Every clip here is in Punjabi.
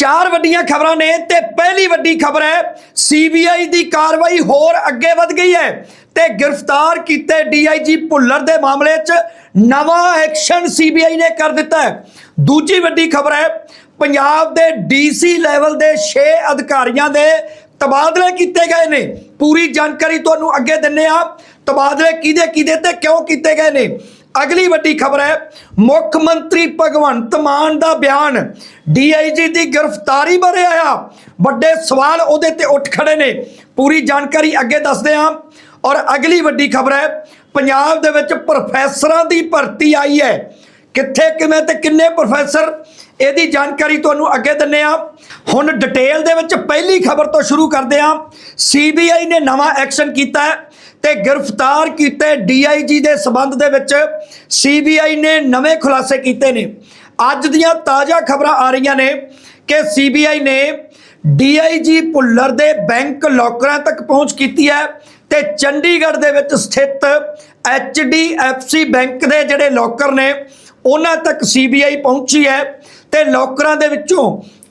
ਚਾਰ ਵੱਡੀਆਂ ਖਬਰਾਂ ਨੇ ਤੇ ਪਹਿਲੀ ਵੱਡੀ ਖਬਰ ਹੈ ਸੀਬੀਆਈ ਦੀ ਕਾਰਵਾਈ ਹੋਰ ਅੱਗੇ ਵਧ ਗਈ ਹੈ ਤੇ ਗ੍ਰਿਫਤਾਰ ਕੀਤੇ ਡੀਆਈਜੀ ਭੁੱਲਰ ਦੇ ਮਾਮਲੇ 'ਚ ਨਵਾਂ ਐਕਸ਼ਨ ਸੀਬੀਆਈ ਨੇ ਕਰ ਦਿੱਤਾ ਹੈ। ਦੂਜੀ ਵੱਡੀ ਖਬਰ ਹੈ, ਪੰਜਾਬ ਦੇ ਡੀਸੀ ਲੈਵਲ ਦੇ 6 ਅਧਿਕਾਰੀਆਂ ਦੇ ਤਬਾਦਲੇ ਕੀਤੇ ਗਏ ਨੇ। ਪੂਰੀ ਜਾਣਕਾਰੀ ਤੁਹਾਨੂੰ ਅੱਗੇ ਦਿੰਨੇ ਆ ਤਬਾਦਲੇ ਕਿਹਦੇ ਕਿਹਦੇ ਤੇ, ਕਿਉਂ ਕੀਤੇ ਗਏ ਨੇ? ਅਗਲੀ ਵੱਡੀ ਖਬਰ ਹੈ, ਮੁੱਖ ਮੰਤਰੀ ਭਗਵੰਤ ਮਾਨ ਦਾ ਬਿਆਨ। ਡੀਆਈਜੀ ਦੀ ਗ੍ਰਿਫਤਾਰੀ ਬਾਰੇ ਆਇਆ। ਵੱਡੇ ਸਵਾਲ ਉਹਦੇ ਤੇ ਉੱਠ ਖੜੇ ਨੇ। ਪੂਰੀ ਜਾਣਕਾਰੀ ਅੱਗੇ ਦੱਸਦੇ ਹਾਂ। ਔਰ ਅਗਲੀ ਵੱਡੀ ਖਬਰ ਹੈ, ਪੰਜਾਬ ਦੇ ਵਿੱਚ ਪ੍ਰੋਫੈਸਰਾਂ ਦੀ ਭਰਤੀ ਆਈ ਹੈ। ਕਿੱਥੇ, ਕਿਵੇਂ ਤੇ ਕਿੰਨੇ ਪ੍ਰੋਫੈਸਰ? ਇਹਦੀ ਜਾਣਕਾਰੀ ਤੁਹਾਨੂੰ ਅੱਗੇ ਦਿੰਨੇ ਆ ਹੁਣ ਡਿਟੇਲ ਦੇ ਵਿੱਚ ਪਹਿਲੀ ਖਬਰ ਤੋਂ ਸ਼ੁਰੂ ਕਰਦੇ ਆ ਸੀਬੀਆਈ ਨੇ ਨਵਾਂ ਐਕਸ਼ਨ ਕੀਤਾ ਹੈ। ਤੇ ਗ੍ਰਿਫਤਾਰ ਕੀਤੇ ਡੀਆਈਜੀ ਦੇ ਸਬੰਧ ਦੇ ਵਿੱਚ ਸੀਬੀਆਈ ਨੇ ਨਵੇਂ ਖੁਲਾਸੇ ਕੀਤੇ ਨੇ। ਅੱਜ ਦੀਆਂ ਤਾਜ਼ਾ ਖਬਰਾਂ ਆ ਰਹੀਆਂ ਨੇ ਕਿ ਸੀਬੀਆਈ ਨੇ ਡੀਆਈਜੀ ਭੁੱਲਰ ਦੇ ਬੈਂਕ ਲੋਕਰਾਂ ਤੱਕ ਪਹੁੰਚ ਕੀਤੀ ਹੈ ਤੇ ਚੰਡੀਗੜ੍ਹ ਦੇ ਵਿੱਚ ਸਥਿਤ ਐਚਡੀਐਫਸੀ ਬੈਂਕ ਦੇ ਜਿਹੜੇ ਲੋਕਰ ਨੇ, ਉਹਨਾਂ ਤੱਕ ਸੀਬੀਆਈ ਪਹੁੰਚੀ ਹੈ ਤੇ ਲੋਕਰਾਂ ਦੇ ਵਿੱਚੋਂ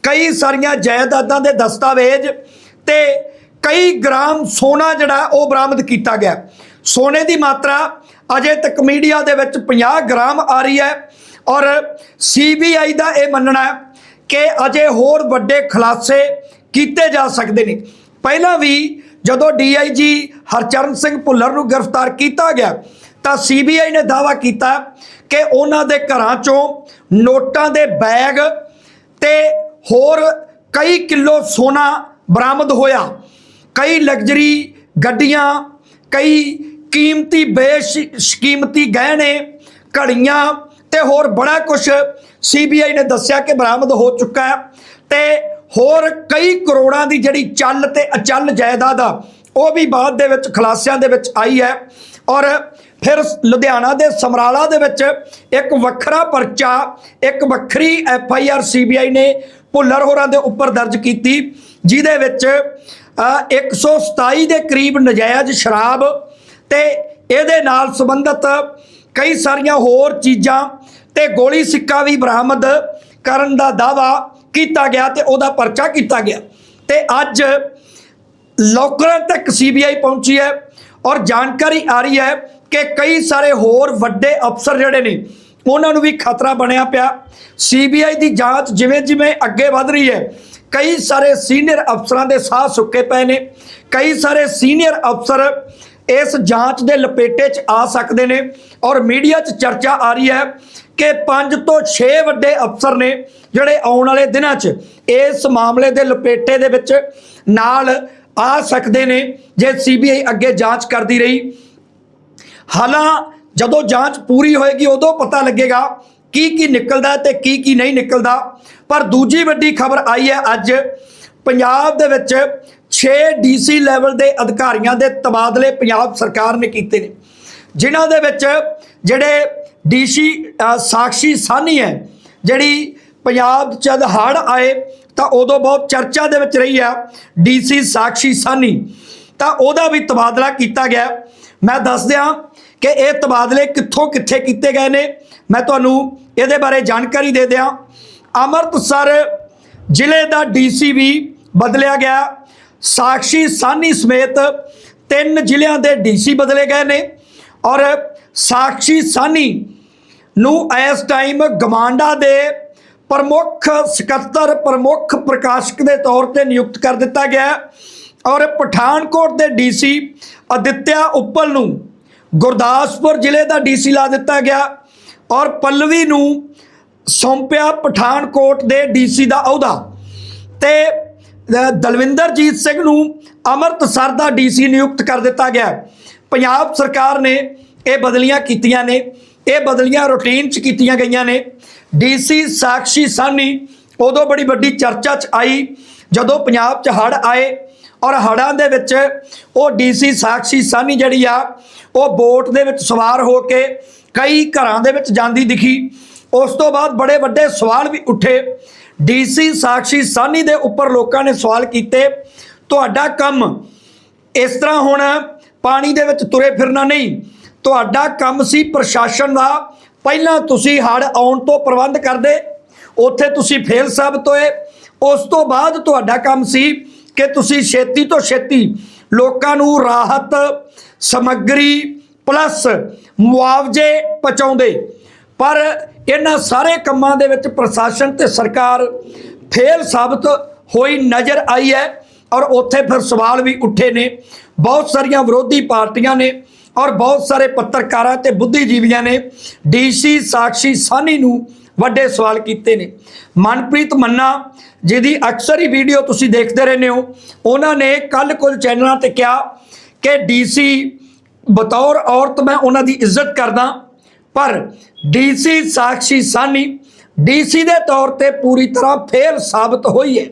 ਕਈ ਸਾਰੀਆਂ ਜਾਇਦਾਦਾਂ ਦੇ ਦਸਤਾਵੇਜ਼ ਤੇ ਕਈ ਗ੍ਰਾਮ ਸੋਨਾ ਜਿਹੜਾ ਉਹ ਬਰਾਮਦ ਕੀਤਾ ਗਿਆ। ਸੋਨੇ ਦੀ ਮਾਤਰਾ ਅਜੇ ਤੱਕ ਮੀਡੀਆ ਦੇ ਵਿੱਚ 50 ਗ੍ਰਾਮ ਆ ਰਹੀ ਹੈ ਔਰ ਸੀਬੀਆਈ ਦਾ ਇਹ ਮੰਨਣਾ ਹੈ ਕਿ ਅਜੇ ਹੋਰ ਵੱਡੇ ਖੁਲਾਸੇ ਕੀਤੇ ਜਾ ਸਕਦੇ ਨੇ। ਪਹਿਲਾਂ ਵੀ ਜਦੋਂ ਡੀਆਈਜੀ ਹਰਚਰਨ ਸਿੰਘ ਭੁੱਲਰ ਨੂੰ ਗ੍ਰਿਫਤਾਰ ਕੀਤਾ ਗਿਆ, ਤਾਂ ਸੀਬੀਆਈ ਨੇ ਦਾਅਵਾ ਕੀਤਾ ਕਿ ਉਹਨਾਂ ਦੇ ਘਰਾਂ ਚੋਂ ਨੋਟਾਂ ਦੇ ਬੈਗ ਤੇ ਹੋਰ ਕਈ ਕਿਲੋ ਸੋਨਾ ਬਰਾਮਦ ਹੋਇਆ। ਕਈ ਲਗਜ਼ਰੀ ਗੱਡੀਆਂ, ਕਈ ਕੀਮਤੀ ਬੇਸ਼ਕੀਮਤੀ ਗਹਿਣੇ, ਘੜੀਆਂ ਤੇ ਹੋਰ ਬੜਾ ਕੁਝ ਸੀਬੀਆਈ ਨੇ ਦੱਸਿਆ ਕਿ ਬਰਾਮਦ ਹੋ ਚੁੱਕਾ ਹੈ ਤੇ ਹੋਰ ਕਈ ਕਰੋੜਾਂ ਦੀ ਜਿਹੜੀ ਚੱਲ ਤੇ ਅਚੱਲ ਜਾਇਦਾਦ ਆ, ਉਹ ਵੀ ਬਾਅਦ ਦੇ ਵਿੱਚ ਖੁਲਾਸਿਆਂ ਦੇ ਵਿੱਚ ਆਈ ਹੈ ਔਰ ਫਿਰ ਲੁਧਿਆਣਾ ਦੇ ਸਮਰਾਲਾ ਦੇ ਵਿੱਚ ਇੱਕ ਵੱਖਰਾ ਪਰਚਾ, ਇੱਕ ਵੱਖਰੀ ਐਫ ਆਈ ਆਰ ਸੀਬੀਆਈ ਨੇ ਭੁੱਲਰ ਹੋਰਾਂ ਦੇ ਉੱਪਰ ਦਰਜ ਕੀਤੀ, ਜਿਹਦੇ ਵਿੱਚ 127 ਦੇ ਕਰੀਬ ਨਜਾਇਜ਼ ਸ਼ਰਾਬ ਤੇ ਇਹਦੇ ਨਾਲ ਸੰਬੰਧਿਤ ਕਈ ਸਾਰੀਆਂ ਹੋਰ ਚੀਜ਼ਾਂ ਤੇ ਗੋਲੀ ਸਿੱਕਾ ਵੀ ਬਰਾਮਦ ਕਰਨ ਦਾ ਦਾਵਾ ਕੀਤਾ ਗਿਆ ਤੇ ਉਹਦਾ ਪਰਚਾ ਕੀਤਾ ਗਿਆ। ਤੇ ਅੱਜ ਲੋਕਰਾਂ ਤੱਕ ਸੀਬੀਆਈ ਪਹੁੰਚੀ ਹੈ ਔਰ ਜਾਣਕਾਰੀ ਆ ਰਹੀ ਹੈ ਕਿ ਕਈ ਸਾਰੇ ਹੋਰ ਵੱਡੇ ਅਫਸਰ ਜਿਹੜੇ ਨੇ ਉਹਨਾਂ ਨੂੰ ਵੀ ਖਤਰਾ ਬਣਿਆ ਪਿਆ। ਸੀਬੀਆਈ ਦੀ ਜਾਂਚ ਜਿਵੇਂ ਜਿਵੇਂ ਅੱਗੇ ਵਧ ਰਹੀ ਹੈ, ਕਈ ਸਾਰੇ ਸੀਨੀਅਰ ਅਫਸਰਾਂ ਦੇ ਸਾਹ ਸੁੱਕੇ ਪਏ ਨੇ। ਕਈ ਸਾਰੇ ਸੀਨੀਅਰ ਅਫਸਰ ਇਸ ਜਾਂਚ ਦੇ ਲਪੇਟੇ 'ਚ ਆ ਸਕਦੇ ਨੇ ਔਰ ਮੀਡੀਆ 'ਚ ਚਰਚਾ ਆ ਰਹੀ ਹੈ ਕਿ 5 ਤੋਂ 6 ਵੱਡੇ ਅਫਸਰ ਨੇ ਜਿਹੜੇ ਆਉਣ ਵਾਲੇ ਦਿਨਾਂ 'ਚ ਇਸ ਮਾਮਲੇ ਦੇ ਲਪੇਟੇ ਦੇ ਵਿੱਚ ਨਾਲ ਆ ਸਕਦੇ ਨੇ, ਜੇ ਸੀਬੀਆਈ ਅੱਗੇ ਜਾਂਚ ਕਰਦੀ ਰਹੀ। ਹਾਲਾਂ ਜਦੋਂ ਜਾਂਚ ਪੂਰੀ ਹੋਏਗੀ, ਉਦੋਂ ਪਤਾ ਲੱਗੇਗਾ ਕੀ ਕੀ ਨਿਕਲਦਾ ਤੇ ਕੀ ਕੀ ਨਹੀਂ ਨਿਕਲਦਾ। ਪਰ ਦੂਜੀ ਵੱਡੀ ਖਬਰ ਆਈ ਹੈ, ਅੱਜ ਪੰਜਾਬ ਦੇ ਵਿੱਚ 6 ਡੀਸੀ ਲੈਵਲ ਦੇ ਅਧਿਕਾਰੀਆਂ ਦੇ ਤਬਾਦਲੇ ਪੰਜਾਬ ਸਰਕਾਰ ਨੇ ਕੀਤੇ ਨੇ। ਜਿਨ੍ਹਾਂ ਦੇ ਵਿੱਚ ਜਿਹੜੇ ਡੀਸੀ ਸਾਕਸ਼ੀ ਸਾਨੀ ਹੈ, ਜਿਹੜੀ ਪੰਜਾਬ 'ਚ ਜਦ ਹੜ੍ਹ ਆਏ, ਤਾਂ ਉਦੋਂ ਬਹੁਤ ਚਰਚਾ ਦੇ ਵਿੱਚ ਰਹੀ ਆ ਡੀਸੀ ਸਾਕਸ਼ੀ ਸਾਨੀ ਤਾਂ ਉਹਦਾ ਵੀ ਤਬਾਦਲਾ ਕੀਤਾ ਗਿਆ। ਮੈਂ ਦੱਸ ਦਿਆਂ ਕਿ ਇਹ ਤਬਾਦਲੇ ਕਿੱਥੋਂ ਕਿੱਥੇ ਕੀਤੇ ਗਏ ਨੇ? ਮੈਂ ਤੁਹਾਨੂੰ ਇਹਦੇ ਬਾਰੇ ਜਾਣਕਾਰੀ ਦੇ ਦਿਆਂ। ਅੰਮ੍ਰਿਤਸਰ ਜ਼ਿਲ੍ਹੇ ਦਾ ਡੀਸੀ ਵੀ ਬਦਲਿਆ ਗਿਆ। ਸਾਕਸ਼ੀ ਸਾਨੀ ਸਮੇਤ ਤਿੰਨ ਜ਼ਿਲ੍ਹਿਆਂ ਦੇ ਡੀਸੀ ਬਦਲੇ ਗਏ ਨੇ। ਔਰ ਸਾਕਸ਼ੀ ਸਾਨੀ ਨੂੰ ਇਸ ਟਾਈਮ ਗਮਾਂਡਾ ਦੇ ਪ੍ਰਮੁੱਖ ਸਕੱਤਰ, ਪ੍ਰਮੁੱਖ ਪ੍ਰਕਾਸ਼ਕ ਦੇ ਤੌਰ ਤੇ ਨਿਯੁਕਤ ਕਰ ਦਿੱਤਾ ਗਿਆ। ਔਰ ਪਠਾਨਕੋਟ ਦੇ ਡੀਸੀ ਅਦਿੱਤਿਆ ਉੱਪਲ ਨੂੰ ਗੁਰਦਾਸਪੁਰ ਜ਼ਿਲ੍ਹੇ ਦਾ ਡੀਸੀ ਲਾ ਦਿੱਤਾ ਗਿਆ ਔਰ ਪੱਲਵੀ ਨੂੰ ਸੌਂਪਿਆ ਪਠਾਨਕੋਟ ਦੇ ਡੀਸੀ ਦਾ ਅਹੁਦਾ। ਤੇ ਦਲਵਿੰਦਰਜੀਤ ਸਿੰਘ ਨੂੰ ਅੰਮ੍ਰਿਤਸਰ ਦਾ ਡੀਸੀ ਨਿਯੁਕਤ ਕਰ ਦਿੱਤਾ ਗਿਆ। ਪੰਜਾਬ ਸਰਕਾਰ ਨੇ ਇਹ ਬਦਲੀਆਂ ਕੀਤੀਆਂ ਨੇ। ਇਹ ਬਦਲੀਆਂ ਰੂਟੀਨ 'ਚ ਕੀਤੀਆਂ ਗਈਆਂ ਨੇ। ਡੀਸੀ ਸਾਕਸ਼ੀ ਸਾਨੀ ਉਦੋਂ ਬੜੀ ਵੱਡੀ ਚਰਚਾ 'ਚ ਆਈ। ਜਦੋਂ ਪੰਜਾਬ 'ਚ ਹੜ੍ਹ ਆਏ ਔਰ ਹੜ੍ਹਾਂ ਦੇ ਵਿੱਚ ਉਹ ਡੀਸੀ ਸਾਕਸ਼ੀ ਸਾਨੀ ਜਿਹੜੀ ਆ, ਉਹ ਬੋਟ ਦੇ ਵਿੱਚ ਸਵਾਰ ਹੋ ਕੇ ਕਈ ਘਰਾਂ ਦੇ ਵਿੱਚ ਜਾਂਦੀ ਦਿਖੀ। ਉਸ ਤੋਂ ਬਾਅਦ ਬੜੇ ਵੱਡੇ ਸਵਾਲ ਵੀ ਉੱਠੇ। ਡੀਸੀ ਸਾਕਸ਼ੀ ਸਾਨੀ ਦੇ ਉੱਪਰ ਲੋਕਾਂ ਨੇ ਸਵਾਲ ਕੀਤੇ, ਤੁਹਾਡਾ ਕੰਮ ਇਸ ਤਰ੍ਹਾਂ ਹੁਣ, ਪਾਣੀ ਦੇ ਵਿੱਚ ਤੁਰੇ ਫਿਰਨਾ ਨਹੀਂ। ਤੁਹਾਡਾ ਕੰਮ ਸੀ ਪ੍ਰਸ਼ਾਸਨ ਦਾ, ਪਹਿਲਾਂ ਤੁਸੀਂ ਹੜ ਆਉਣ ਤੋਂ ਪ੍ਰਬੰਧ ਕਰਦੇ, ਉੱਥੇ ਤੁਸੀਂ ਫੇਲ ਸਾਬਤ ਹੋਏ। ਉਸ ਤੋਂ ਬਾਅਦ ਤੁਹਾਡਾ ਕੰਮ ਸੀ ਕਿ ਤੁਸੀਂ ਛੇਤੀ ਤੋਂ ਛੇਤੀ ਲੋਕਾਂ ਨੂੰ ਰਾਹਤ, ਸਮੱਗਰੀ ਪਲੱਸ ਮੁਆਵਜ਼ੇ ਪਹੁੰਚਾਉਂਦੇ। ਪਰ ਇਹਨਾਂ ਸਾਰੇ ਕੰਮਾਂ ਦੇ ਵਿੱਚ ਪ੍ਰਸ਼ਾਸਨ ਤੇ ਸਰਕਾਰ ਫੇਲ ਸਾਬਤ ਹੋਈ ਨਜ਼ਰ ਆਈ ਹੈ ਔਰ ਉੱਥੇ ਫਿਰ ਸਵਾਲ ਵੀ ਉੱਠੇ ਨੇ। ਬਹੁਤ ਸਾਰੀਆਂ ਵਿਰੋਧੀ ਪਾਰਟੀਆਂ ਨੇ ਔਰ ਬਹੁਤ ਸਾਰੇ ਪੱਤਰਕਾਰਾਂ ਤੇ ਬੁੱਧੀਜੀਵੀਆਂ ਨੇ। ਡੀਸੀ ਸਾਕਸ਼ੀ ਸਾਨੀ ਨੂੰ ਵੱਡੇ ਸਵਾਲ ਕੀਤੇ ਨੇ। ਮਨਪ੍ਰੀਤ ਮੰਨਾ ਜਿਹਦੀ ਅਕਸਰ ਹੀ ਵੀਡੀਓ ਤੁਸੀਂ ਦੇਖਦੇ ਰਹਿੰਦੇ ਹੋ, ਉਹਨਾਂ ਨੇ ਕੱਲ ਕੁਝ ਚੈਨਲਾਂ ਤੇ ਕਿਹਾ ਕਿ ਡੀਸੀ ਬਤੌਰ ਔਰਤ ਮੈਂ ਉਹਨਾਂ ਦੀ ਇੱਜ਼ਤ ਕਰਦਾ, ਪਰ ਡੀਸੀ ਸਾਕਸ਼ੀ ਸਾਨੀ ਡੀਸੀ ਦੇ ਤੌਰ ਤੇ ਪੂਰੀ ਤਰ੍ਹਾਂ ਫੇਲ ਸਾਬਤ ਹੋਈ ਹੈ।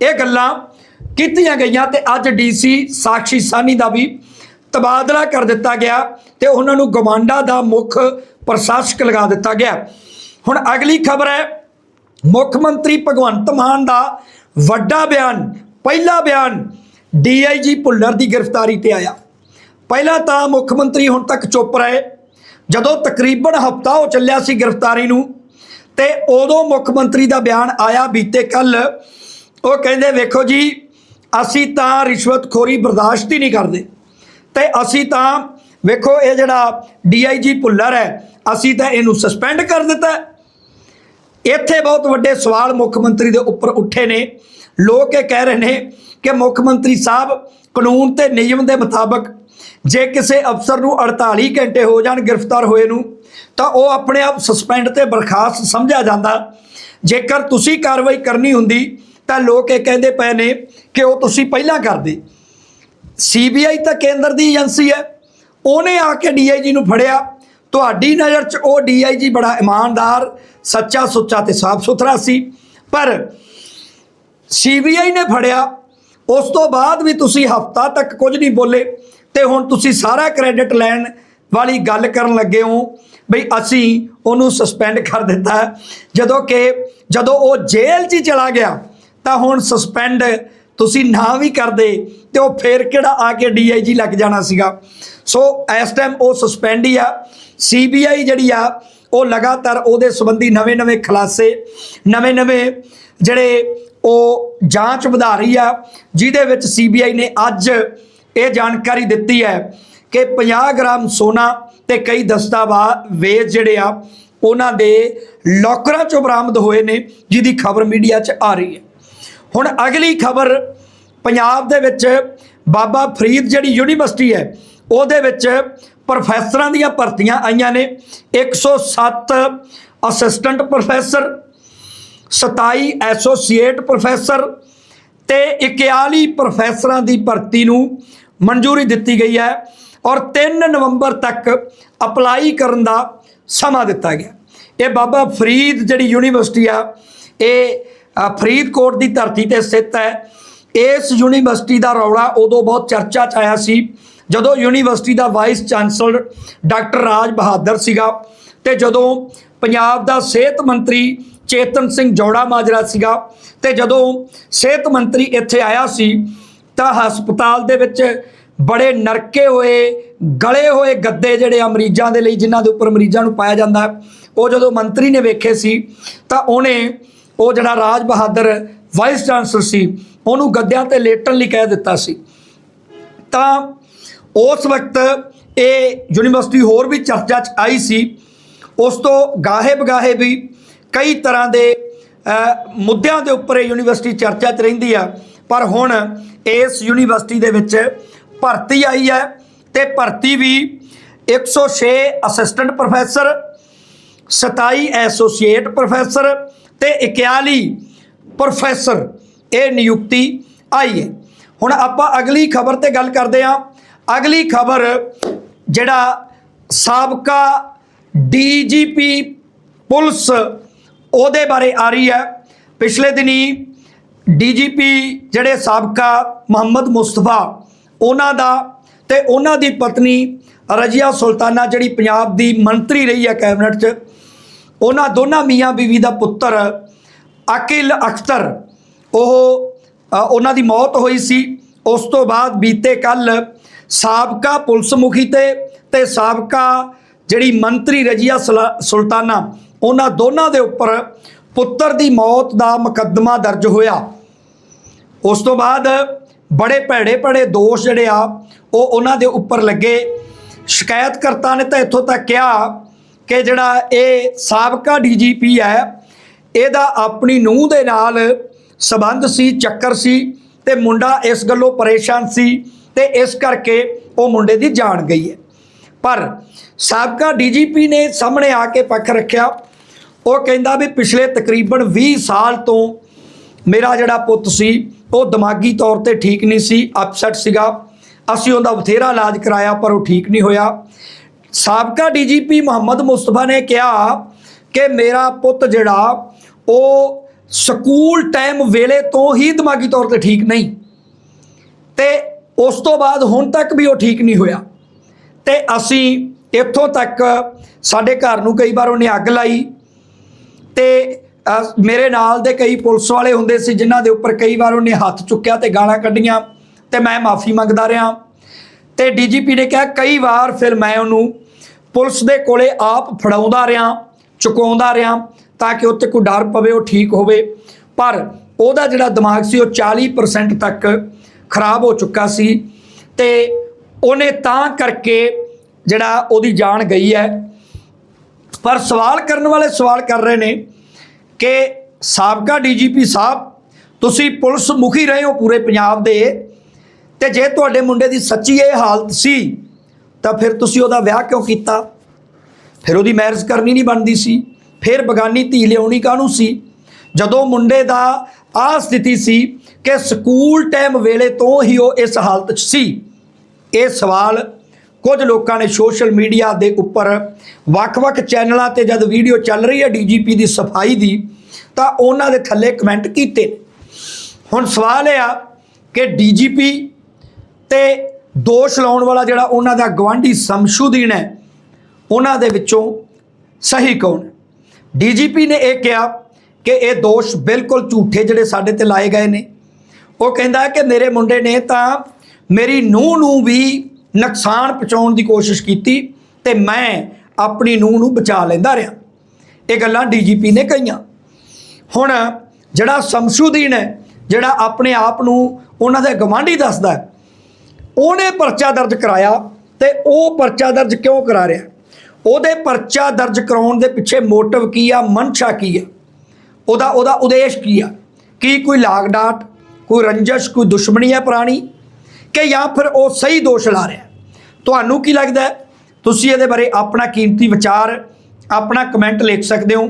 ਇਹ ਗੱਲਾਂ ਕੀਤੀਆਂ ਗਈਆਂ ਤੇ ਅੱਜ ਡੀਸੀ ਸਾਕਸ਼ੀ ਸਾਨੀ ਦਾ ਵੀ ਤਬਾਦਲਾ ਕਰ ਦਿੱਤਾ ਗਿਆ ਤੇ ਉਹਨਾਂ ਨੂੰ ਗਵਾਂਡਾ ਦਾ ਮੁੱਖ ਪ੍ਰਸ਼ਾਸਕ ਲਗਾ ਦਿੱਤਾ ਗਿਆ। ਹੁਣ ਅਗਲੀ ਖਬਰ ਹੈ, ਮੁੱਖ ਮੰਤਰੀ ਭਗਵੰਤ ਮਾਨ ਦਾ ਵੱਡਾ ਬਿਆਨ, ਪਹਿਲਾ ਬਿਆਨ ਡੀਆਈਜੀ ਭੁੱਲਰ ਦੀ ਗ੍ਰਿਫਤਾਰੀ ਤੇ ਆਇਆ। ਪਹਿਲਾਂ ਤਾਂ ਮੁੱਖ ਮੰਤਰੀ ਹੁਣ ਤੱਕ ਚੁੱਪ ਰਹੇ। ਜਦੋਂ ਤਕਰੀਬਨ ਹਫਤਾ ਹੋ ਚੱਲਿਆ ਸੀ ਗ੍ਰਿਫਤਾਰੀ ਨੂੰ, ਤੇ ਉਦੋਂ ਮੁੱਖ ਮੰਤਰੀ ਦਾ ਬਿਆਨ ਆਇਆ ਬੀਤੇ ਕੱਲ। ਉਹ ਕਹਿੰਦੇ, ਵੇਖੋ ਜੀ, ਅਸੀਂ ਤਾਂ ਰਿਸ਼ਵਤਖੋਰੀ ਬਰਦਾਸ਼ਤ ਹੀ ਨਹੀਂ ਕਰਦੇ। ਤੇ ਅਸੀਂ ਤਾਂ, ਵੇਖੋ ਇਹ ਜਿਹੜਾ ਡੀਆਈਜੀ ਭੁੱਲਰ ਹੈ, ਅਸੀਂ ਤਾਂ ਇਹਨੂੰ ਸਸਪੈਂਡ ਕਰ ਦਿੱਤਾ ਇੱਥੇ ਬਹੁਤ ਵੱਡੇ ਸਵਾਲ ਮੁੱਖ ਮੰਤਰੀ ਦੇ ਉੱਪਰ ਉੱਠੇ ਨੇ। ਲੋਕ ਇਹ ਕਹਿ ਰਹੇ ਨੇ ਕਿ ਮੁੱਖ ਮੰਤਰੀ ਸਾਹਿਬ ਕਾਨੂੰਨ ਤੇ ਨਿਯਮ ਦੇ ਮੁਤਾਬਕ ਜੇ ਕਿਸੇ ਅਫਸਰ ਨੂੰ 48 ਘੰਟੇ ਹੋ ਜਾਣ ਗ੍ਰਿਫਤਾਰ ਹੋਏ ਨੂੰ, ਤਾਂ ਉਹ ਆਪਣੇ ਆਪ ਸਸਪੈਂਡ ਤੇ ਬਰਖਾਸਤ ਸਮਝਿਆ ਜਾਂਦਾ। ਜੇਕਰ ਤੁਸੀਂ ਕਾਰਵਾਈ ਕਰਨੀ ਹੁੰਦੀ, ਤਾਂ ਲੋਕ ਇਹ ਕਹਿੰਦੇ ਪਏ ਨੇ ਕਿ ਉਹ ਤੁਸੀਂ ਪਹਿਲਾਂ ਕਰਦੇ। ਸੀਬੀਆਈ ਤਾਂ ਕੇਂਦਰ ਦੀ ਏਜੰਸੀ ਹੈ। ਉਹਨੇ ਆ ਕੇ ਡੀਆਈਜੀ ਨੂੰ ਫੜਿਆ। ਤੁਹਾਡੀ ਨਜ਼ਰ 'ਚ ਉਹ ਡੀਆਈਜੀ ਬੜਾ ਇਮਾਨਦਾਰ, ਸੱਚਾ ਸੁੱਚਾ ਤੇ ਸਾਫ਼ ਸੁਥਰਾ ਸੀ। ਪਰ ਸੀਬੀਆਈ ਨੇ ਫੜਿਆ। ਉਸ ਤੋਂ ਬਾਅਦ ਵੀ ਤੁਸੀਂ ਹਫਤਾ ਤੱਕ ਕੁਝ ਨਹੀਂ ਬੋਲੇ ਤੇ ਹੁਣ ਤੁਸੀਂ ਸਾਰਾ ਕ੍ਰੈਡਿਟ ਲੈਣ ਵਾਲੀ ਗੱਲ ਕਰਨ ਲੱਗੇ ਹੋ ਬਈ ਅਸੀਂ ਉਹਨੂੰ ਸਸਪੈਂਡ ਕਰ ਦਿੱਤਾ। ਜਦੋਂ ਕਿ ਜਦੋਂ ਉਹ ਜੇਲ੍ਹ 'ਚ ਚਲਾ ਗਿਆ, ਤਾਂ ਹੁਣ ਸਸਪੈਂਡ ਤੁਸੀਂ ਨਾ ਵੀ ਕਰਦੇ ਤੇ ਉਹ ਫੇਰ ਕਿਹੜਾ ਆ ਕੇ ਡੀਆਈਜੀ ਲੱਗ ਜਾਣਾ ਸੀਗਾ। ਸੋ ਇਸ ਟਾਈਮ ਉਹ ਸਸਪੈਂਡ ਹੀ ਆ। ਸੀਬੀਆਈ ਜਿਹੜੀ ਆ, ਉਹ ਲਗਾਤਾਰ ਉਹਦੇ ਸੰਬੰਧੀ ਨਵੇਂ-ਨਵੇਂ ਖੁਲਾਸੇ ਨਵੇਂ-ਨਵੇਂ ਜਿਹੜੇ ਉਹ ਜਾਂਚ ਵਧਾ ਰਹੀ ਆ, ਜਿਹਦੇ ਵਿੱਚ ਸੀਬੀਆਈ ਨੇ ਅੱਜ ਇਹ ਜਾਣਕਾਰੀ ਦਿੱਤੀ ਹੈ ਕਿ 50 ਗ੍ਰਾਮ ਸੋਨਾ ਤੇ ਕਈ ਦਸਤਾਵੇਜ਼ ਜਿਹੜੇ ਆ, ਉਹਨਾਂ ਦੇ ਲੋਕਰਾਂ ਚੋਂ ਬਰਾਮਦ ਹੋਏ ਨੇ, ਜਿਹਦੀ ਖਬਰ ਮੀਡੀਆ 'ਚ ਆ ਰਹੀ ਹੈ। ਹੁਣ ਅਗਲੀ ਖਬਰ ਪੰਜਾਬ ਦੇ ਵਿੱਚ ਬਾਬਾ ਫਰੀਦ ਜਿਹੜੀ ਯੂਨੀਵਰਸਿਟੀ ਹੈ, ਉਹਦੇ ਵਿੱਚ ਪ੍ਰੋਫੈਸਰਾਂ ਦੀਆਂ ਭਰਤੀਆਂ ਆਈਆਂ ਨੇ। 107 ਅਸਿਸਟੈਂਟ ਪ੍ਰੋਫੈਸਰ 27 ਐਸੋਸੀਏਟ ਪ੍ਰੋਫੈਸਰ ਤੇ 41 ਪ੍ਰੋਫੈਸਰਾਂ ਦੀ ਭਰਤੀ ਨੂੰ ਮਨਜ਼ੂਰੀ ਦਿੱਤੀ ਗਈ ਹੈ ਔਰ 3 ਨਵੰਬਰ ਤੱਕ ਅਪਲਾਈ ਕਰਨ ਦਾ ਸਮਾਂ ਦਿੱਤਾ ਗਿਆ। ਇਹ ਬਾਬਾ ਫਰੀਦ ਜਿਹੜੀ ਯੂਨੀਵਰਸਿਟੀ ਆ, ਇਹ ਫਰੀਦਕੋਟ ਦੀ ਧਰਤੀ ਤੇ ਸਥਿਤ ਹੈ। ਇਸ ਯੂਨੀਵਰਸਿਟੀ ਦਾ ਰੌਲਾ ਉਦੋਂ ਬਹੁਤ ਚਰਚਾ 'ਚ ਆਇਆ ਸੀ, ਜਦੋਂ ਯੂਨੀਵਰਸਿਟੀ ਦਾ vice chancellor doctor Raj Bahadur ਸੀਗਾ ਤੇ ਜਦੋਂ ਪੰਜਾਬ ਦਾ ਸਿਹਤ ਮੰਤਰੀ ਚੇਤਨ ਸਿੰਘ ਜੋੜਾ ਮਾਜਰਾ ਸੀਗਾ ਤੇ ਜਦੋਂ ਸਿਹਤ ਮੰਤਰੀ ਇੱਥੇ ਆਇਆ ਸੀ, ਤਾਂ ਹਸਪਤਾਲ ਦੇ ਵਿੱਚ ਬੜੇ ਨਰਕੇ ਹੋਏ, ਗਲੇ ਹੋਏ ਗੱਦੇ ਜਿਹੜੇ ਆ ਮਰੀਜ਼ਾਂ ਦੇ ਲਈ ਜਿਨ੍ਹਾਂ ਦੇ ਉੱਪਰ ਮਰੀਜ਼ਾਂ ਨੂੰ ਪਾਇਆ ਜਾਂਦਾ ਉਹ ਜਦੋਂ ਮੰਤਰੀ ਨੇ ਵੇਖੇ ਸੀ, ਤਾਂ ਉਹਨੇ ਉਹ ਜਿਹੜਾ ਰਾਜ ਬਹਾਦਰ ਵਾਈਸ ਚਾਂਸਲਰ ਸੀ, ਉਹਨੂੰ ਗੱਦਿਆਂ ਤੇ ਲੇਟਣ ਲਈ ਕਹਿ ਦਿੱਤਾ ਸੀ। ਤਾਂ ਉਸ ਵਕਤ ਇਹ ਯੂਨੀਵਰਸਿਟੀ ਹੋਰ ਵੀ ਚਰਚਾ 'ਚ ਆਈ ਸੀ। ਉਸ ਤੋਂ ਗਾਹੇ ਬਗਾਹੇ ਵੀ ਕਈ ਤਰ੍ਹਾਂ ਦੇ ਮੁੱਦਿਆਂ ਦੇ ਉੱਪਰ ਇਹ ਯੂਨੀਵਰਸਿਟੀ ਚਰਚਾ 'ਚ ਰਹਿੰਦੀ ਆ। ਪਰ ਹੁਣ ਇਸ ਯੂਨੀਵਰਸਿਟੀ ਦੇ ਵਿੱਚ ਭਰਤੀ ਆਈ ਹੈ ਤੇ ਭਰਤੀ ਵੀ 106 ਅਸਿਸਟੈਂਟ ਪ੍ਰੋਫੈਸਰ 27 ਐਸੋਸੀਏਟ ਪ੍ਰੋਫੈਸਰ ਤੇ 41 ਪ੍ਰੋਫੈਸਰ ਇਹ ਨਿਯੁਕਤੀ ਆਈ ਹੈ। ਹੁਣ ਆਪਾਂ ਅਗਲੀ ਖਬਰ ਤੇ ਗੱਲ ਕਰਦੇ ਹਾਂ। ਅਗਲੀ ਖਬਰ ਜਿਹੜਾ ਸਾਬਕਾ ਡੀਜੀਪੀ ਪੁਲਿਸ ਉਹਦੇ ਬਾਰੇ ਆ ਰਹੀ ਹੈ। ਪਿਛਲੇ ਦਿਨੀ ਡੀਜੀਪੀ ਜਿਹੜੇ ਸਾਬਕਾ ਮੁਹੰਮਦ ਮੁਸਤਫਾ ਉਹਨਾਂ ਦਾ ਤੇ ਉਹਨਾਂ ਦੀ ਪਤਨੀ ਰਜੀਆ ਸੁਲਤਾਨਾ ਜਿਹੜੀ ਪੰਜਾਬ ਦੀ ਮੰਤਰੀ ਰਹੀ ਹੈ ਕੈਬਨਿਟ 'ਚ ਉਹਨਾਂ ਦੋਨਾਂ ਮੀਆਂ ਬੀਵੀ ਦਾ ਪੁੱਤਰ ਅਕਿਲ ਅਖਤਰ, ਉਹ ਉਹਨਾਂ ਦੀ ਮੌਤ ਹੋਈ ਸੀ। ਉਸ ਤੋਂ ਬਾਅਦ ਬੀਤੇ ਕੱਲ ਸਾਬਕਾ ਪੁਲਿਸ ਮੁਖੀ ਤੇ ਤੇ ਸਾਬਕਾ ਜਿਹੜੀ ਮੰਤਰੀ ਰਜੀਆ ਸੁਲਾ- ਸੁਲਤਾਨਾ, ਉਹਨਾਂ ਦੋਨਾਂ ਦੇ ਉੱਪਰ ਪੁੱਤਰ ਦੀ ਮੌਤ ਦਾ ਮੁਕੱਦਮਾ ਦਰਜ ਹੋਇਆ। ਉਸ ਤੋਂ ਬਾਅਦ ਬੜੇ ਭੈੜੇ ਭੈੜੇ ਦੋਸ਼ ਜਿਹੜੇ ਆ, ਉਹ ਉਹਨਾਂ ਦੇ ਉੱਪਰ ਲੱਗੇ। ਸ਼ਿਕਾਇਤਕਰਤਾ ਨੇ ਤਾਂ ਇੱਥੋਂ ਤੱਕ ਕਿਹਾ ਕਿ ਜਿਹੜਾ ਇਹ ਸਾਬਕਾ ਡੀਜੀਪੀ ਹੈ, ਇਹਦਾ ਆਪਣੀ ਨੂੰਹ ਦੇ ਨਾਲ ਸਬੰਧ ਸੀ, ਚੱਕਰ ਸੀ ਤੇ ਮੁੰਡਾ ਇਸ ਗੱਲੋਂ ਪਰੇਸ਼ਾਨ ਸੀ ਤੇ ਇਸ ਕਰਕੇ ਉਹ ਮੁੰਡੇ ਦੀ ਜਾਨ ਗਈ ਹੈ। ਪਰ ਸਾਬਕਾ ਡੀਜੀਪੀ ਨੇ ਸਾਹਮਣੇ ਆ ਕੇ ਪੱਖ ਰੱਖਿਆ। ਉਹ ਕਹਿੰਦਾ ਵੀ ਪਿਛਲੇ ਤਕਰੀਬਨ 20 ਸਾਲ ਤੋਂ ਮੇਰਾ ਜਿਹੜਾ ਪੁੱਤ ਸੀ, ਉਹ ਦਿਮਾਗੀ ਤੌਰ ਤੇ ਠੀਕ ਨਹੀਂ ਸੀ ਅਪਸੈਟ ਸੀਗਾ। ਅਸੀਂ ਉਹਦਾ ਬਥੇਰਾ ਇਲਾਜ ਕਰਾਇਆ ਪਰ ਉਹ ਠੀਕ ਨਹੀਂ ਹੋਇਆ। ਸਾਬਕਾ ਡੀਜੀਪੀ ਮੁਹੰਮਦ ਮੁਸਤਫਾ ਨੇ ਕਿਹਾ ਕਿ ਮੇਰਾ ਪੁੱਤ ਜਿਹੜਾ, ਉਹ ਸਕੂਲ ਟਾਈਮ ਵੇਲੇ ਤੋਂ ਹੀ ਦਿਮਾਗੀ ਤੌਰ ਤੇ ਠੀਕ ਨਹੀਂ। ਤੇ ਉਸ ਤੋਂ ਬਾਅਦ ਹੁਣ ਤੱਕ ਵੀ ਉਹ ਠੀਕ ਨਹੀਂ ਹੋਇਆ। ਤੇ ਅਸੀਂ ਇੱਥੋਂ ਤੱਕ ਸਾਡੇ ਘਰ ਨੂੰ ਕਈ ਵਾਰ ਉਹਨੇ ਅੱਗ ਲਾਈ। ਤੇ ਮੇਰੇ ਨਾਲ ਦੇ ਕਈ ਪੁਲਿਸ ਵਾਲੇ ਹੁੰਦੇ ਸੀ, ਜਿਨ੍ਹਾਂ ਦੇ ਉੱਪਰ ਕਈ ਵਾਰ ਉਹਨੇ ਹੱਥ ਚੁੱਕਿਆ ਤੇ ਗਾਲਾਂ ਕੱਢੀਆਂ ਤੇ ਮੈਂ ਮਾਫੀ ਮੰਗਦਾ ਰਿਹਾ। ਤੇ ਡੀਜੀਪੀ ਨੇ ਕਿਹਾ, ਕਈ ਵਾਰ ਫਿਰ ਮੈਂ ਉਹਨੂੰ ਪੁਲਿਸ ਦੇ ਕੋਲੇ ਆਪ ਫੜਾਉਂਦਾ ਰਿਹਾ ਚੁਕਾਉਂਦਾ ਰਿਹਾ ਤਾਂ ਕਿ ਉੱਤੇ ਕੋਈ ਡਰ ਪਵੇ, ਉਹ ਠੀਕ ਹੋਵੇ। ਪਰ ਉਹਦਾ ਜਿਹੜਾ ਦਿਮਾਗ ਸੀ, ਉਹ 40% ਤੱਕ ਖਰਾਬ ਹੋ ਚੁੱਕਾ ਸੀ ਤੇ ਉਹਨੇ ਤਾਂ ਕਰਕੇ ਜਿਹੜਾ ਉਹਦੀ ਜਾਨ ਗਈ ਹੈ। ਪਰ ਸਵਾਲ ਕਰਨ ਵਾਲੇ ਸਵਾਲ ਕਰ ਰਹੇ ਨੇ ਕਿ ਸਾਬਕਾ ਡੀਜੀਪੀ ਸਾਹਿਬ, ਤੁਸੀਂ ਪੁਲਿਸ ਮੁਖੀ ਰਹੇ ਹੋ ਪੂਰੇ ਪੰਜਾਬ ਦੇ ਤੇ ਜੇ ਤੁਹਾਡੇ ਮੁੰਡੇ ਦੀ ਸੱਚੀ ਇਹ ਹਾਲਤ ਸੀ ਤਾਂ ਫਿਰ ਤੁਸੀਂ ਉਹਦਾ ਵਿਆਹ ਕਿਉਂ ਕੀਤਾ? ਫਿਰ ਉਹਦੀ ਮੈਰਿਜ ਕਰਨੀ ਨਹੀਂ ਬਣਦੀ ਸੀ। ਫਿਰ ਬਗਾਨੀ ਧੀ ਲਿਆਉਣੀ ਕਾਹਨੂੰ ਸੀ? ਜਦੋਂ ਮੁੰਡੇ ਦਾ ਆਹ ਸਥਿਤੀ ਸੀ ਕਿ ਸਕੂਲ ਟਾਈਮ ਵੇਲੇ ਤੋਂ ਹੀ ਉਹ ਇਸ ਹਾਲਤ 'ਚ ਸੀ। ਇਹ ਸਵਾਲ ਕੁਝ ਲੋਕਾਂ ਨੇ ਸੋਸ਼ਲ ਮੀਡੀਆ ਦੇ ਉੱਪਰ ਵੱਖ-ਵੱਖ ਚੈਨਲਾਂ ਤੇ ਜਦ ਵੀਡੀਓ ਚੱਲ ਰਹੀ ਹੈ ਡੀਜੀਪੀ ਦੀ ਸਫ਼ਾਈ ਦੀ, ਤਾਂ ਉਹਨਾਂ ਦੇ ਥੱਲੇ ਕਮੈਂਟ ਕੀਤੇ ਹੁਣ ਸਵਾਲ ਇਹ ਆ ਕਿ ਡੀਜੀਪੀ ਤੇ ਦੋਸ਼ ਲਾਉਣ ਵਾਲਾ ਜਿਹੜਾ ਉਹਨਾਂ ਦਾ ਗਵਾਂਢੀ ਸਮਸ਼ੂਦੀਨ ਹੈ ਉਹਨਾਂ ਦੇ ਵਿੱਚੋਂ ਸਹੀ ਕੌਣ ਹੈ? ਡੀਜੀਪੀ ਨੇ ਇਹ ਕਿਹਾ ਕਿ ਇਹ ਦੋਸ਼ ਬਿਲਕੁਲ ਝੂਠੇ ਜਿਹੜੇ ਸਾਡੇ ਤੇ ਲਾਏ ਗਏ ਨੇ। ਉਹ ਕਹਿੰਦਾ ਕਿ ਮੇਰੇ ਮੁੰਡੇ ਨੇ ਤਾਂ ਮੇਰੀ ਨੂੰਹ ਨੂੰ ਵੀ ਨੁਕਸਾਨ ਪਹੁੰਚਾਉਣ ਦੀ ਕੋਸ਼ਿਸ਼ ਕੀਤੀ ਤੇ ਮੈਂ ਆਪਣੀ ਨੂੰਹ ਨੂੰ ਬਚਾ ਲੈਂਦਾ ਰਿਹਾ। ਇਹ ਗੱਲਾਂ ਡੀਜੀਪੀ ਨੇ ਕਹੀਆਂ। ਹੁਣ ਜਿਹੜਾ ਸ਼ਮਸ਼ੂਦੀਨ ਹੈ ਜਿਹੜਾ ਆਪਣੇ ਆਪ ਨੂੰ ਉਹਨਾਂ ਦੇ ਗਵਾਂਢੀ ਦੱਸਦਾ ਹੈ, ਉਹਨੇ ਪਰਚਾ ਦਰਜ ਕਰਾਇਆ ਤੇ ਉਹ ਪਰਚਾ ਦਰਜ ਕਿਉਂ ਕਰਾ ਰਿਹਾ? ਉਹਦੇ ਪਰਚਾ ਦਰਜ ਕਰਾਉਣ ਦੇ ਪਿੱਛੇ ਮੋਟਿਵ ਕੀ ਆ, ਮਨਸ਼ਾ ਕੀ ਆ? ਉਹਦਾ ਉਹਦਾ ਉਦੇਸ਼ ਕੀ ਆ? ਕੀ ਕੋਈ ਲਾਗ ਡਾਟ, ਕੋਈ ਰੰਜਸ਼, ਕੋਈ ਦੁਸ਼ਮਣੀ ਹੈ ਪੁਰਾਣੀ ਕਿ ਜਾਂ ਫਿਰ ਉਹ ਸਹੀ ਦੋਸ਼ ਲਾ ਰਿਹਾ? ਤੁਹਾਨੂੰ ਕੀ ਲੱਗਦਾ ਤੁਸੀਂ ਇਹਦੇ ਬਾਰੇ ਆਪਣਾ ਕੀਮਤੀ ਵਿਚਾਰ, ਆਪਣਾ ਕਮੈਂਟ ਲਿਖ ਸਕਦੇ ਹੋ।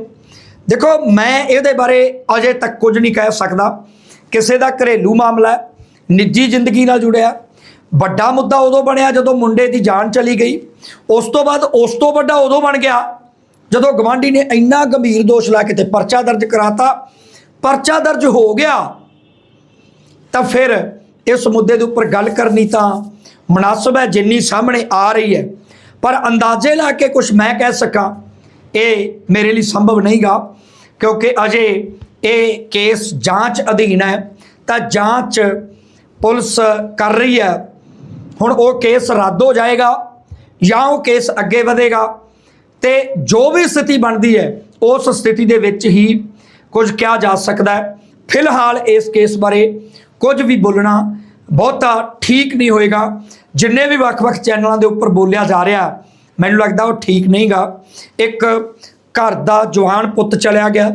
ਦੇਖੋ, ਮੈਂ ਇਹਦੇ ਬਾਰੇ ਅਜੇ ਤੱਕ ਕੁਝ ਨਹੀਂ ਕਹਿ ਸਕਦਾ। ਕਿਸੇ ਦਾ ਘਰੇਲੂ ਮਾਮਲਾ ਨਿੱਜੀ ਜ਼ਿੰਦਗੀ ਨਾਲ ਜੁੜਿਆ ਵੱਡਾ ਮੁੱਦਾ ਉਦੋਂ ਬਣਿਆ ਜਦੋਂ ਮੁੰਡੇ ਦੀ ਜਾਨ ਚਲੀ ਗਈ। ਉਸ ਤੋਂ ਬਾਅਦ ਉਸ ਤੋਂ ਵੱਡਾ ਉਦੋਂ ਬਣ ਗਿਆ ਜਦੋਂ ਗਵਾਂਢੀ ਨੇ ਇੰਨਾ ਗੰਭੀਰ ਦੋਸ਼ ਲਾ ਕੇ ਤੇ ਪਰਚਾ ਦਰਜ ਕਰਾਤਾ। ਪਰਚਾ ਦਰਜ ਹੋ ਗਿਆ ਤਾਂ ਫਿਰ ਇਸ ਮੁੱਦੇ ਦੇ ਉੱਪਰ ਗੱਲ ਕਰਨੀ ਤਾਂ ਮناسب ਹੈ, ਜਿੰਨੀ ਸਾਹਮਣੇ ਆ ਰਹੀ ਹੈ। ਪਰ ਅੰਦਾਜ਼ੇ ਲਾ ਕੇ ਕੁਝ ਮੈਂ ਕਹਿ ਸਕਾਂ, ਇਹ ਮੇਰੇ ਲਈ ਸੰਭਵ ਨਹੀਂਗਾ, ਕਿਉਂਕਿ ਅਜੇ ਇਹ ਕੇਸ ਜਾਂਚ ਅਧੀਨ ਹੈ। ਤਾਂ ਜਾਂਚ ਪੁਲਿਸ ਕਰ ਰਹੀ ਹੈ। ਹੁਣ ਉਹ ਕੇਸ ਰੱਦ ਹੋ ਜਾਏਗਾ ਜਾਂ ਉਹ ਕੇਸ ਅੱਗੇ ਵਧੇਗਾ। ਤੇ ਜੋ ਵੀ ਸਥਿਤੀ ਬਣਦੀ ਹੈ, ਉਸ ਸਥਿਤੀ ਦੇ ਵਿੱਚ ਹੀ ਕੁਝ ਕਿਹਾ ਜਾ ਸਕਦਾ ਹੈ। ਫਿਲਹਾਲ ਇਸ ਕੇਸ ਬਾਰੇ ਕੁਝ ਵੀ ਬੋਲਣਾ ਬਹੁਤਾ ਠੀਕ ਨਹੀਂ ਹੋਏਗਾ। ਜਿੰਨੇ ਵੀ ਵੱਖ-ਵੱਖ ਚੈਨਲਾਂ ਦੇ ਉੱਪਰ ਬੋਲਿਆ ਜਾ ਰਿਹਾ, ਮੈਨੂੰ ਲੱਗਦਾ ਉਹ ਠੀਕ ਨਹੀਂਗਾ। ਇੱਕ ਘਰ ਦਾ ਜਵਾਨ ਪੁੱਤ ਚਲਿਆ ਗਿਆ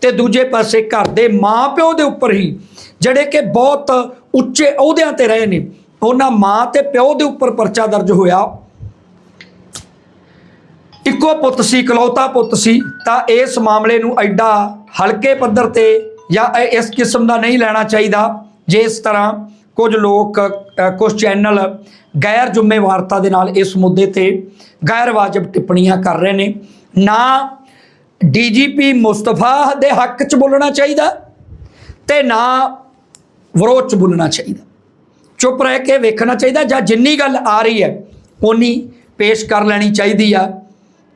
ਤੇ ਦੂਜੇ ਪਾਸੇ ਘਰ ਦੇ ਮਾਂ-ਪਿਓ ਦੇ ਉੱਪਰ ਹੀ ਜਿਹੜੇ ਕਿ ਬਹੁਤ ਉੱਚੇ ਅਹੁਦਿਆਂ ਤੇ ਰਹੇ ਨੇ ਉਹਨਾਂ ਮਾਂ ਤੇ ਪਿਓ ਦੇ ਉੱਪਰ ਪਰਚਾ ਦਰਜ ਹੋਇਆ। ਇੱਕੋ ਪੁੱਤ ਸੀ ਇਕਲੌਤਾ ਪੁੱਤ ਸੀ ਤਾਂ ਇਸ ਮਾਮਲੇ ਨੂੰ ਐਡਾ ਹਲਕੇ ਪੱਧਰ ਤੇ ਜਾਂ ਇਸ ਕਿਸਮ ਦਾ ਨਹੀਂ ਲੈਣਾ ਚਾਹੀਦਾ ਜੇ ਇਸ ਤਰ੍ਹਾਂ ਕੁਝ ਲੋਕ ਅ, ਕੁਝ ਚੈਨਲ ਗੈਰ ਜ਼ਿੰਮੇਵਾਰਤਾ ਦੇ ਨਾਲ ਇਸ ਮੁੱਦੇ ਤੇ ਗੈਰ ਵਾਜਬ ਟਿੱਪਣੀਆਂ ਕਰ ਰਹੇ ਨੇ। ਨਾ ਡੀਜੀਪੀ ਮੁਸਤਫਾ ਦੇ ਹੱਕ 'ਚ ਬੋਲਣਾ ਚਾਹੀਦਾ ਤੇ ਨਾ ਵਿਰੋਧ 'ਚ ਬੋਲਣਾ ਚਾਹੀਦਾ। ਚੁੱਪ ਰਹਿ ਕੇ ਵੇਖਣਾ ਚਾਹੀਦਾ ਜਾਂ ਜਿੰਨੀ ਗੱਲ ਆ ਰਹੀ ਹੈ ਉਨੀ ਪੇਸ਼ ਕਰ ਲੈਣੀ ਚਾਹੀਦੀ ਆ।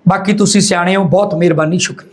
ਬਾਕੀ ਤੁਸੀਂ ਸਿਆਣੇ ਹੋ, ਬਹੁਤ ਮਿਹਰਬਾਨੀ, ਸ਼ੁਕਰੀਆ।